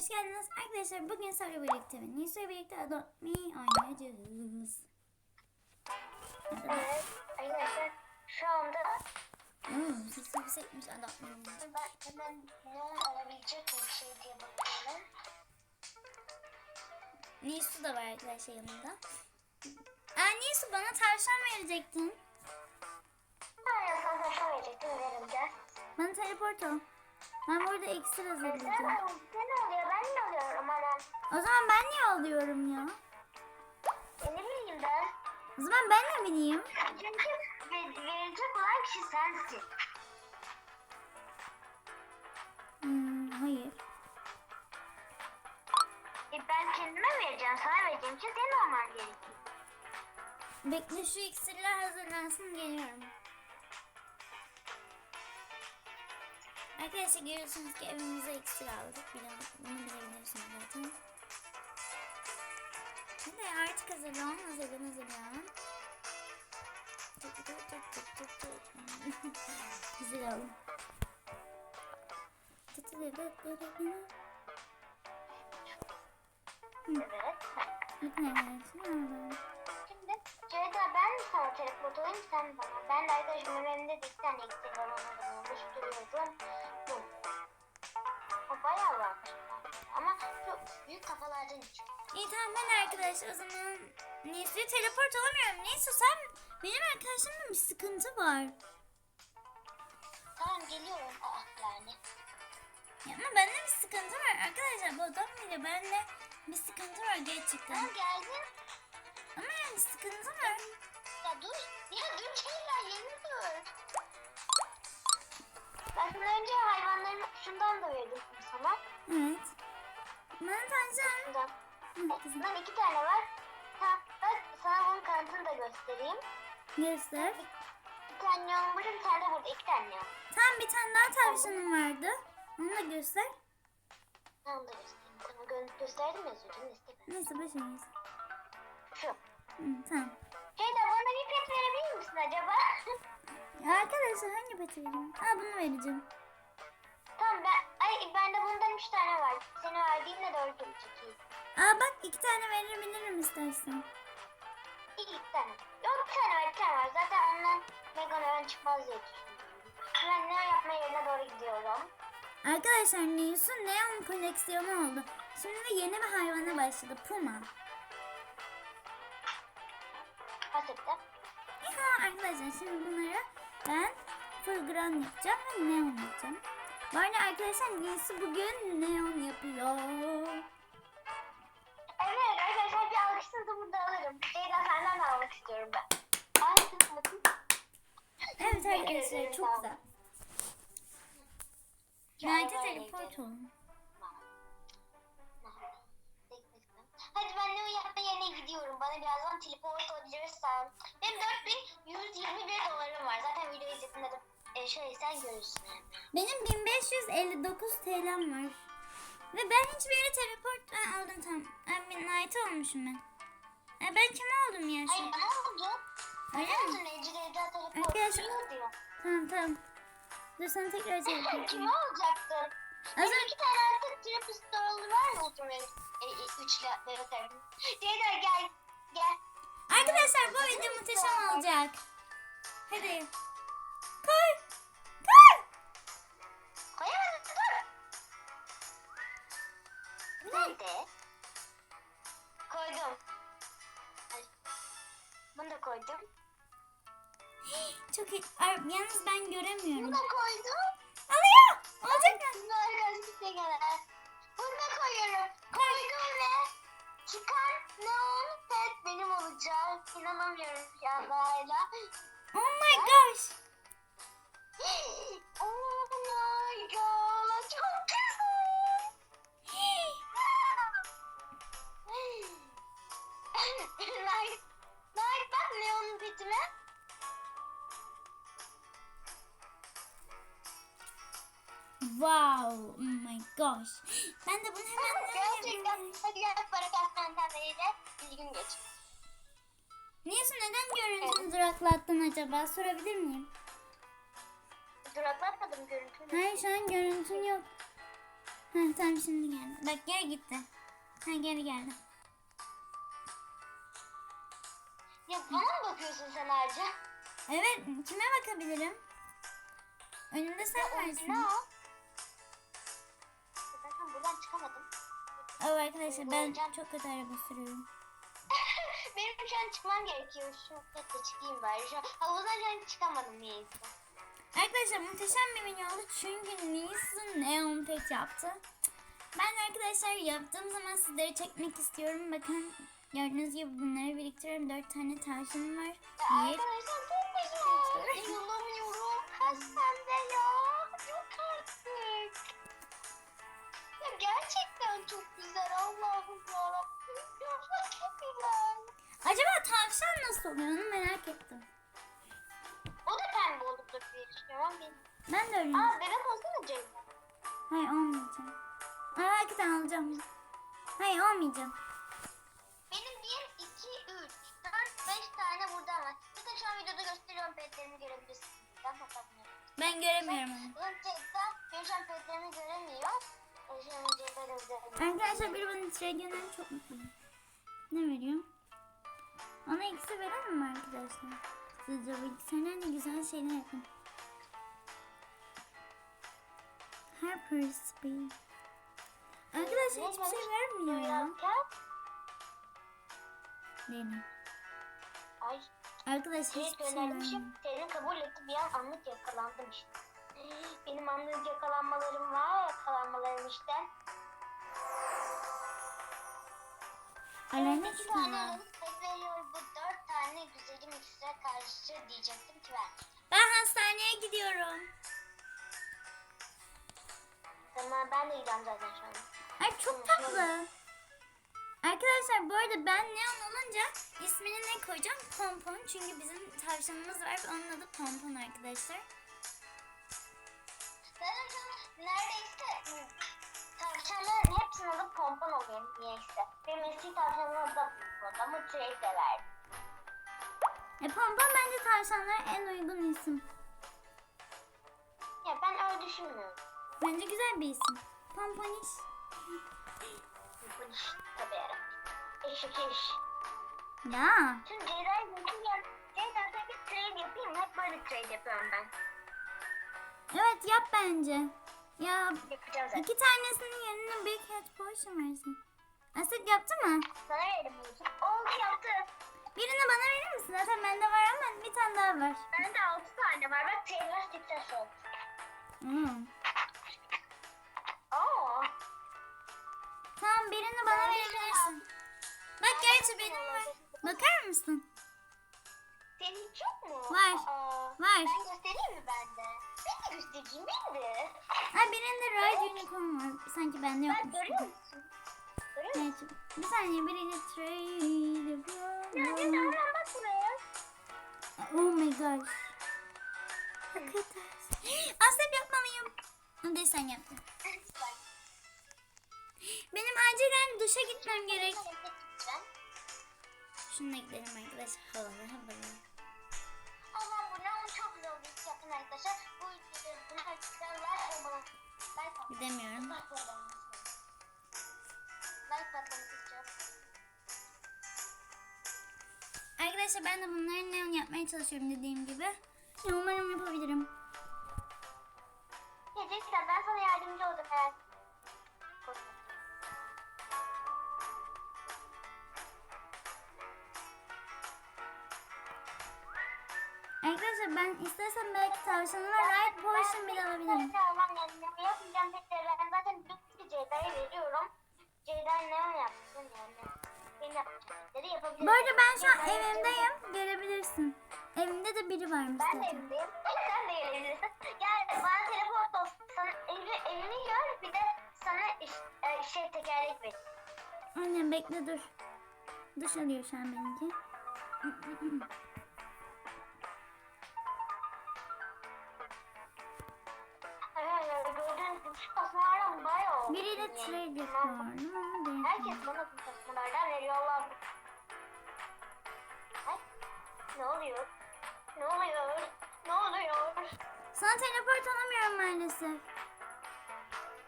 Hoş geldiniz arkadaşlar. Bugün Sarı birlikte ve Nisa birlikte Adopt Me oynayacağız. Evet arkadaşlar şu anda Hmm, sesi yüksekmiş Adopt Me. ben hemen ne olabilecek bir şey diye bakıyorum. Nisu da var arkadaşlar yanında. Aa Nisu bana tavşan verecektin. Aynen sana taşa verecektim verim gel. Bana teleport ol. Ben burada Sen, hazırlayacağım. sen ne oluyor O zaman ben niye alıyorum ya? Ne bileyim ben. O zaman ben ne bileyim? Çünkü ver- verecek olan kişi sensin. Hmm, hayır. E, ben kendime vereceğim sana vereceğim için senin olman gerekiyor. Bekle şu iksirler hazırlansın geliyorum. Arkadaşlar görüyorsunuz ki evimize iksir aldık. Bunu bilebilirsiniz Hadi artık hazırlan, hazırlan, hazırlan. Güzel oldu. Şimdi Ceyda ben sana teleport olayım sen bana. Ben de arkadaşım önümde de iki tane eksik var onları oluşturuyorum. Bu. O bayağı varmış. Ama şu büyük kafalardan için. İyi tamam ben arkadaşlar o zaman Neyse teleport olamıyorum. Neyse sen benim arkadaşımda bir sıkıntı var. Tamam geliyorum. Ah yani. Ya ama bende bir sıkıntı var. Arkadaşlar bu adam bile bende bir sıkıntı var gerçekten. Tamam geldin. Ama yani sıkıntı var. Ya dur. Ya dur Ceyda yeni dur. Ben sana önce hayvanların şundan da verdim sana. Evet. Bana tavşan. Şundan. Bundan iki tane var. Ha, bak sana bunun kanıtını da göstereyim. Göster. Bir tane yok burada bir tane de burada. iki tane yok. Tam bir tane daha tavşanım vardı. Onu da göster. Tamam da göstereyim. Sana gö- gösterdim ya sözünü istemem. Neyse başarıyız. Şu. Hı, tamam. Ceyda bana bir pet verebilir misin acaba? Arkadaşlar hangi peti vereyim? Aa bunu vereceğim. Tamam ben, ay bende bundan üç tane var. Seni verdiğimle dördüm çekeyim. Aa bak iki tane verebilirim istersen. İyi iki tane. Yok bir tane var bir tane var. Zaten ondan Megan ön çıkmaz diye düşünüyorum. Ben ne yapma yerine doğru gidiyorum. Arkadaşlar Nils'un neon koleksiyonu oldu. Şimdi de yeni bir hayvana başladı. Puma. Ya arkadaşlar şimdi bunları ben full grand yapacağım ve neon yapacağım. Bu arada arkadaşlar Nils'u bugün neon yapıyor. Evet arkadaşlar bir alkışınızı burada alırım. Ceyda senden de almak istiyorum ben. Ay bakın. Evet arkadaşlar çok güzel. Nerede olun. Hadi ben ne yapma yerine gidiyorum. Bana birazdan teleport olabilirsen. Benim 4121 dolarım var. Zaten video izlediğinde de e, şöyle sen görürsün. Benim 1559 TL'm var. Ve ben hiçbir yere teleport aldım tamam. Ben Midnight olmuşum ben. Ha, ben kim oldum ya şu? Hayır bana oldu. Öyle mi? oldu. Ece'de teleport Arkadaşlar-. Tamam tamam. Dur sana tekrar teleport Kime olacaktın? Az önce- iki tane artık trapist doğalı var mı Ultimate? E, e, üçle bebek arabim. Ceyda gel. Gel. Arkadaşlar bu video muhteşem olacak. Hadi. Koy. Koy. Koyamadım dur. Nerede? Koydum. Bunu da koydum. Çok iyi. Ay, Yalnız ben Bunu göremiyorum. da koydum. Alıyor. Olacak mı? Bunu arkadaşlıkla. Bunu da koyuyorum. Koydum ve çıkan neon pet benim olacak. İnanamıyorum anda hala. Oh my gosh. Oh my god. Çok güzel. Night, Night bak Leon'un petime. Wow. Oh my gosh. Ben de bunu hemen Gerçekten. Hadi gel para kasmandan iyice. Bir gün geç. Neyse neden görüntünü duraklattın acaba? Sorabilir miyim? Duraklatmadım görüntünü. Hayır şu an görüntün yok. Heh, tamam şimdi geldi. Bak geri gitti. Ha geri geldi. Ya bana mı bakıyorsun sen Arca? Evet kime bakabilirim? Önümde sen Ne varsın. o? Zaten buradan çıkamadım. Evet arkadaşlar ben çok kötü araba sürüyorum. Benim şu an çıkmam gerekiyor. Şu dakika çıkayım bari. Şu an havuzdan çıkamadım niyeyse. Arkadaşlar muhteşem bir video oldu çünkü Nisan neon pet yaptı. Ben arkadaşlar yaptığım zaman sizlere çekmek istiyorum. Bakın gördüğünüz gibi bunları biriktiriyorum. Dört tane tavşanım var. Bir, arkadaşlar çok güzel. İnanamıyorum. Kaç sende ya. Yok artık. Ya gerçekten çok güzel. Allah'ım yarabbim. Ya çok güzel. Acaba tavşan nasıl oluyor onu merak ettim. O da pembe olup diye düşünüyorum. Bir- Ben de öyle. Aa bebek olsana Ceyda. Hayır olmayacağım. Aa, hakikaten alacağım. Hayır olmayacağım. Benim 1, 2, 3, 4, 5 tane buradan var. Bakın şu an videoda gösteriyorum petlerimi görebilirsiniz. Ben bakabilirim. Ben göremiyorum onu. Bunun Ceyda, benim şu an petlerimi göremiyor. O şu an Ceyda da göremiyor. Arkadaşlar biri bana trading'den çok mutluyum. Ne veriyor? Ona ikisi veren mi arkadaşlar? Sizce de güzel şeyler yapın. Harper Speed. Arkadaşlar hiçbir şey vermiyor ya. Benim. Ay, Arkadaşlar hiçbir şey vermiyor. Senin kabul etti bir an anlık yakalandım işte. Benim anlık yakalanmalarım var yakalanmalarım işte. İki tane çıkıyor. tek veriyor bu tane güzelim ikisine karşı diyecektim ki ben. Ben hastaneye gidiyorum. Tamam ben de gideceğim zaten şu an. Ay çok tatlı. Arkadaşlar bu arada ben Neon olunca ismini ne koyacağım? Pompon. Çünkü bizim tavşanımız var ve onun adı Pompon arkadaşlar. Zaten şu an neredeyse tavşanların hepsinin adı pompon oluyor niyeyse. Benim eski tavşanın adı da pompon ama trade de verdim. E Pompon bence tavşanlara en uygun isim. Ya ben öyle düşünmüyorum. Bence güzel bir isim. Pomponiş. Bu iş tabii yarabbim. Eşek iş. Ya. Şimdi Ceyda'yı gel. Ceyda sen bir trade yapayım? Hep böyle trade yapıyorum ben. Evet yap bence. Ya iki tanesinin yerine Big Head Potion versin. Asit yaptı mı? Bunu. Oldu yaptı. Birini bana verir misin? Zaten bende var ama bir tane daha var. Bende 6 tane var. Bak Taylor success oldu. Hmm. Oo. Tamam birini bana verebilirsin. Bak gerçi benim var. Bakar mısın? Senin hiç yok mu? Var. Aa, Var. Ben göstereyim mi ben de? Ben de göstereyim ben de. Ha birinde Ride Unicorn var. Sanki bende yokmuş. görüyor musun? Görüyor musun? Evet. Bir saniye biriyle trade Ya Ceyda hemen bak buraya. Oh my gosh. Hakikaten. Aslında yapmalıyım. Da sen yaptın. Benim acilen duşa gitmem gerek. Şununla gidelim arkadaşlar. Havalı havalı. Arkadaşlar ben de bunları neon yapmaya çalışıyorum dediğim gibi. Umarım yapabilirim. Ya Jessica ben sana yardımcı olacağım eğer. Arkadaşlar ben istersem belki tavşanıma Ride Potion bile alabilirim. Tamam yani ne yapacağım peki ben zaten bitti Ceyda'ya veriyorum. Ceyda ne yapsın yani. Bu arada ben şu an evimdeyim. Görebilirsin. Evimde de biri varmış Ben de zaten. evdeyim. Sen de gelebilirsin. Gel bana teleport olsun. Sana evi, evini gör bir de sana iş, e, şey tekerlek ver. Annem bekle dur. Duş alıyor şu an benimki. Biriyle Yani. trade değil. Herkes bana bu tasmalardan veriyor Allah'ım. Ay, ne oluyor? Ne oluyor? Ne oluyor? Sana teleport alamıyorum maalesef.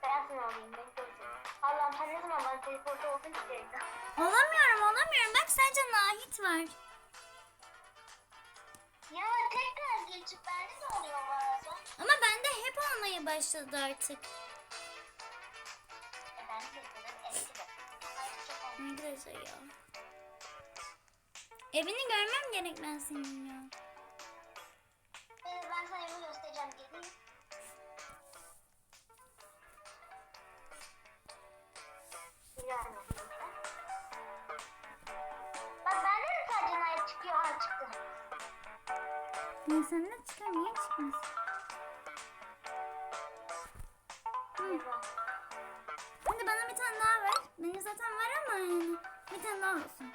Sana olayım. Bekliyorsun. Allah'ım sen ne zaman bana teleport oldun ki? Olamıyorum olamıyorum. Bak sadece Nahit var. Ya tekrar geçip bende de oluyor bazen. Ama bende hep olmaya başladı artık. E ben de. Arkadaşlar ya. Evini görmem gerek ben senin ya. Ee, ben sana evimi göstereceğim. Aslında. Bak bende de sadece çıkıyor. Ha çıktı. Ya senden çıkar niye çıkmaz? Zaten var ama yani. Bir tane daha olsun.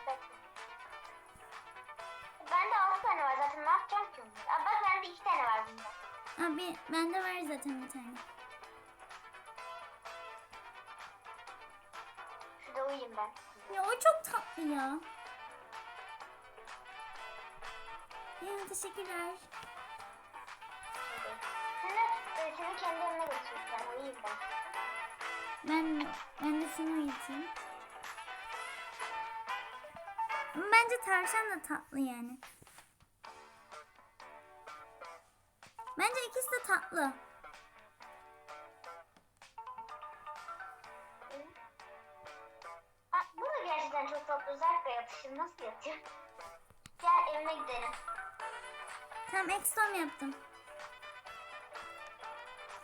Bende 6 tane var zaten ne yapacağım ki? Aa, bak bende 2 tane var bunda. Abi bende var zaten bir tane. Şurada uyuyayım ben. Ya o çok tatlı ya. Ya teşekkürler. E, seni kendi evine götüreceğim. Uyuyayım ben. Ben ben de şunu uyutayım. Bence tavşan da tatlı yani. Bence ikisi de tatlı. Aa, bu da gerçekten çok tatlı. Özellikle yatışım nasıl yatıyor? Gel evine gidelim. Tamam ekstom yaptım.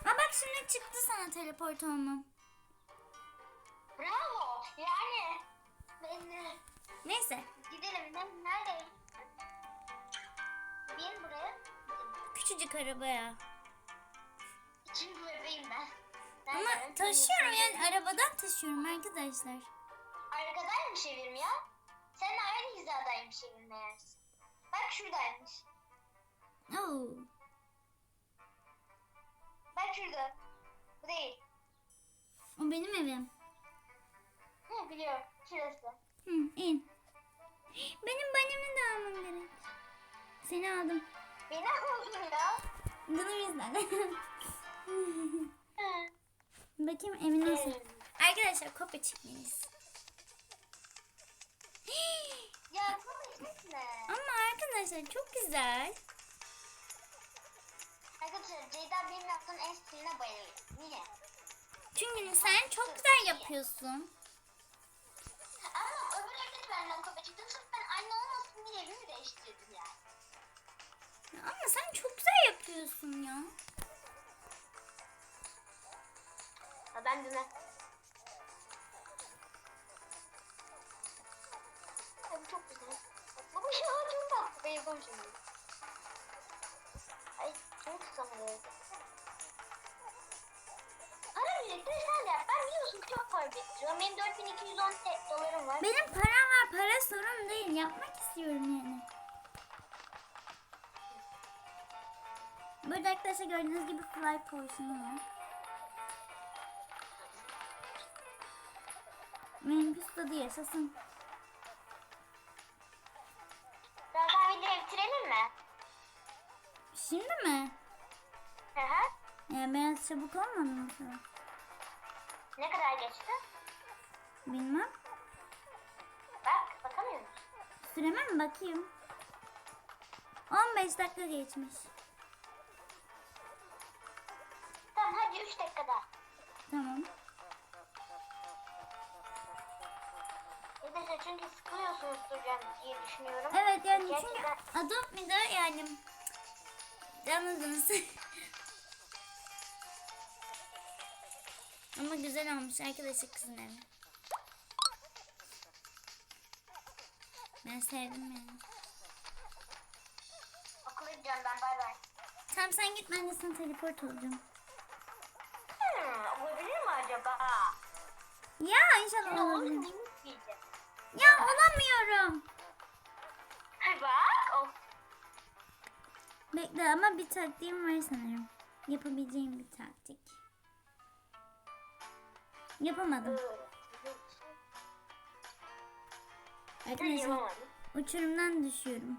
Ha bak şimdi çıktı sana teleport olmam. Bravo. Yani. Ben de- Neyse. Gidelim. Ne, nerede? Bin buraya. Küçücük arabaya. Çünkü bebeğim ben. Ama Nerede? taşıyorum yani arabadan taşıyorum arkadaşlar. Arkadaymış evim ya. Seninle aynı hizadaymış evim meğerse. Bak şuradaymış. Oo. Bak şurada. Bu değil. O benim evim. Hı, biliyorum. Şurası. Hı, in. Benim banimi de almam gerek. Seni aldım. Beni aldın ya. Canım yüzden. Bakayım evin nasıl? Evet. Arkadaşlar kopya çekmeliyiz. Ya bunu gitme. Ama arkadaşlar çok güzel. Arkadaşlar Ceyda benim yaptığım en stiline bayılıyor. Niye? Çünkü sen çok güzel yapıyorsun. Yani. Ama sen çok güzel yapıyorsun ya. Ha ben düne. Ay bu çok güzel. Baba tatlı. Bayıldım şimdi. Ay çok sanırım. Para birlikte sen de yap. Ben biliyorsun çok para biriktiriyorum. Benim 4210 te- dolarım var. Benim param var. Para sorun değil. Yapmak istiyorum yani. Burada arkadaşlar gördüğünüz gibi fly potion'u var. Benim pistodu yaşasın. Zaten videoyu bitirelim mi? Şimdi mi? Hı hı. Ya biraz çabuk olmadı mı? Ne kadar geçti? Bilmem. Süreme mi bakayım? 15 dakika geçmiş. Tamam hadi 3 dakika daha. Tamam. Arkadaşlar çünkü sıkılıyorsunuzdur yani diye düşünüyorum. Evet yani Gerçekten- çünkü Adopt Me'de yani anladınız. Ama güzel olmuş arkadaşlar kızın evi. Ben sevdim yani. Okula gidiyorum ben bay bay. Tamam sen git ben de sana teleport olacağım. Hmm, olabilir mi acaba? Ya inşallah olabilir. Ya olamıyorum. Bak. Of. Bekle ama bir taktiğim var sanırım. Yapabileceğim bir taktik. Yapamadım. Arkadaşlar uçurumdan düşüyorum.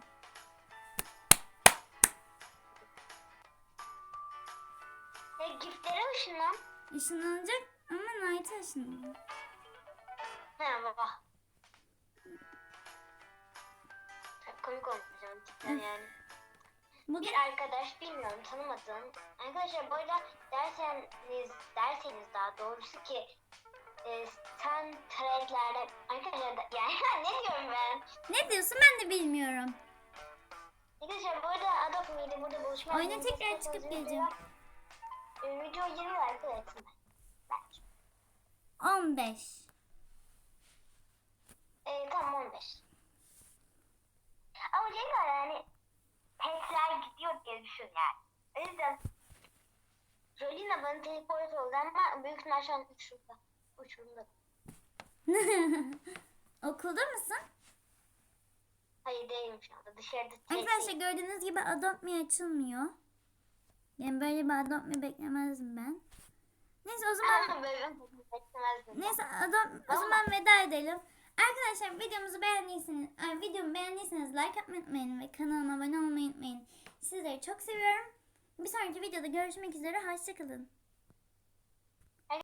Ya giftlere ışınlan. Işınlanacak ben 6 yaşındayım. He baba. Çok komik cidden yani. Bugün Bir arkadaş bilmiyorum tanımadığım. Arkadaşlar böyle derseniz derseniz daha doğrusu ki e, sen trendlerde arkadaşlar da- yani ne diyorum ben? ne diyorsun ben de bilmiyorum. Arkadaşlar bu arada Adobe miydi burada buluşma. Oyuna yapmamız tekrar istiyorsanız çıkıp videoya- geleceğim. E, video 20 like etsin. Bence. 15. E, tamam 15. Ama Cengar yani petler gidiyor diye düşün yani. O yüzden Jolina bana teleport oldu ama büyük ihtimal şu an uçurumda. Uçurumda. Okulda mısın? Hayır değilim şu anda dışarıda. Arkadaşlar gördüğünüz gibi Adopt Me açılmıyor. Yani böyle bir Adopt Me beklemezdim ben. Neyse o zaman neyse Adopt, o zaman veda edelim. Arkadaşlar videomuzu beğendiyseniz, ay, videomu beğendiyseniz like atmayı unutmayın ve kanalıma abone olmayı unutmayın. Sizleri çok seviyorum. Bir sonraki videoda görüşmek üzere. Hoşçakalın.